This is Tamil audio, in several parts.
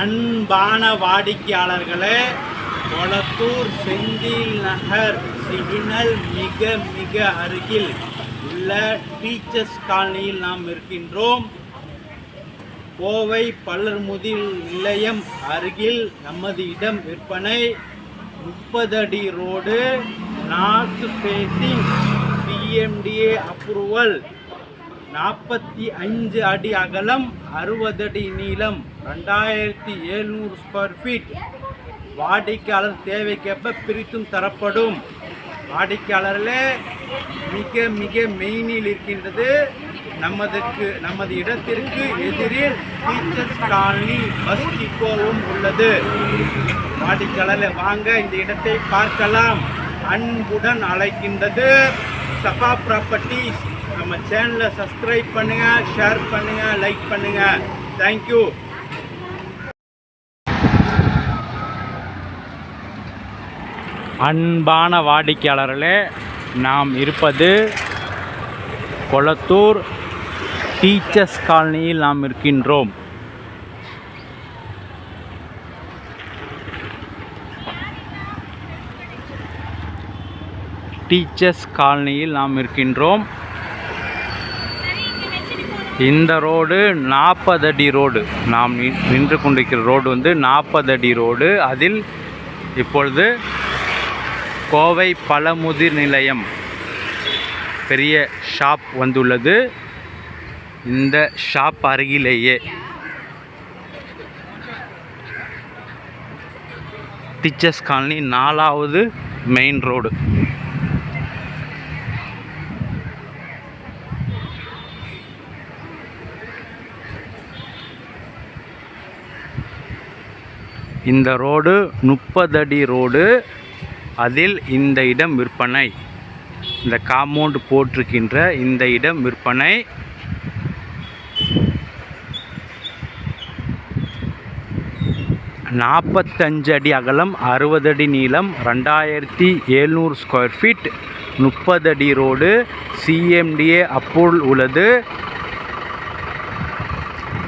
அன்பான வாடிக்கையாளர்களே கொளத்தூர் செந்தில் நகர் சிக்னல் மிக மிக அருகில் உள்ள டீச்சர்ஸ் காலனியில் நாம் இருக்கின்றோம். கோவை பல்லர்முதில் நிலையம் அருகில் நமது இடம் விற்பனை முப்பது அடி road north facing BMDA approval நாற்பத்தி அஞ்சு அடி அகலம் அறுபது அடி நீளம் ரெண்டாயிரத்தி எழுநூறு ஸ்கொயர் ஃபீட் வாடிக்கையாளர் தேவைக்கேற்ப பிரித்தும் தரப்படும். வாடிக்கையாளர்களே மிக மிக மெயினில் இருக்கின்றது நமதுக்கு நமது இடத்திற்கு எதிரில் டீச்சர்ஸ் காலனி பஸ் டிப்போவும் உள்ளது. வாடிக்கையாளர் வாங்க இந்த இடத்தை பார்க்கலாம். அன்புடன் அழைக்கின்றது சபா ப்ராப்பர்ட்டிஸ் நம்ம சேனலை சப்ஸ்கிரைப் பண்ணுங்கள் ஷேர் பண்ணுங்கள் லைக் பண்ணுங்கள் தேங்க்யூ அன்பான வாடிக்கையாளர்களே நாம் இருப்பது கொளத்தூர் டீச்சர்ஸ் காலனியில் நாம் இருக்கின்றோம். டீச்சர்ஸ் காலனியில் நாம் இருக்கின்றோம். இந்த ரோடு நாற்பது அடி ரோடு. நாம் நின்று கொண்டிருக்கிற ரோடு வந்து நாற்பது அடி ரோடு. அதில் இப்பொழுது கோவை பழமுதிர் நிலையம் பெரிய ஷாப் வந்துள்ளது. இந்த ஷாப் அருகிலேயே டீச்சர்ஸ் காலனி நாலாவது மெயின் ரோடு. இந்த ரோடு முப்பது அடி ரோடு. அதில் இந்த இடம் விற்பனை. இந்த காம்பவுண்ட் போட்டிருக்கின்ற இந்த இடம் விற்பனை. நாற்பத்தஞ்சு அடி அகலம் அறுபது அடி நீளம் ரெண்டாயிரத்தி எழுநூறு ஸ்கொயர் ஃபீட் முப்பது அடி ரோடு. சிஎம்டிஏ அப்போல் உள்ளது.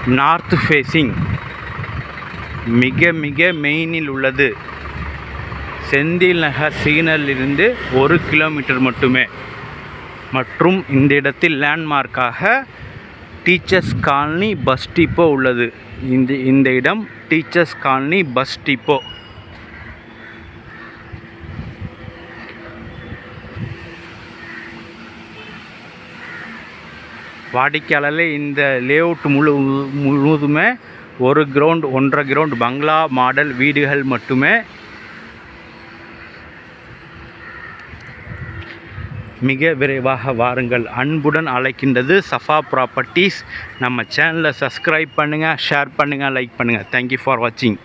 நார்த் ஃபேஸிங் மிக மிக மெயினில் உள்ளது. செந்தில் நகர் சிக்னலிருந்து ஒரு கிலோமீட்டர் மட்டுமே. மற்றும் இந்த இடத்தில் லேண்ட்மார்க்காக டீச்சர்ஸ் காலனி பஸ் டிப்போ உள்ளது. இந்த இந்த இடம் டீச்சர்ஸ் காலனி பஸ் டிப்போ. வாடிக்கையாளர்களே இந்த லேஅவுட் முழு முழுவதுமே ஒரு கிரவுண்ட் ஒன்றரை கிரவுண்ட் பங்களா மாடல் வீடுகள் மட்டுமே. மிக விரைவாக வாருங்கள். அன்புடன் அழைக்கின்றது சஃபா ப்ராப்பர்ட்டிஸ் நம்ம சேனலை சப்ஸ்கிரைப் பண்ணுங்கள் ஷேர் பண்ணுங்கள் லைக் பண்ணுங்கள் தேங்க்யூ ஃபார் வாட்சிங்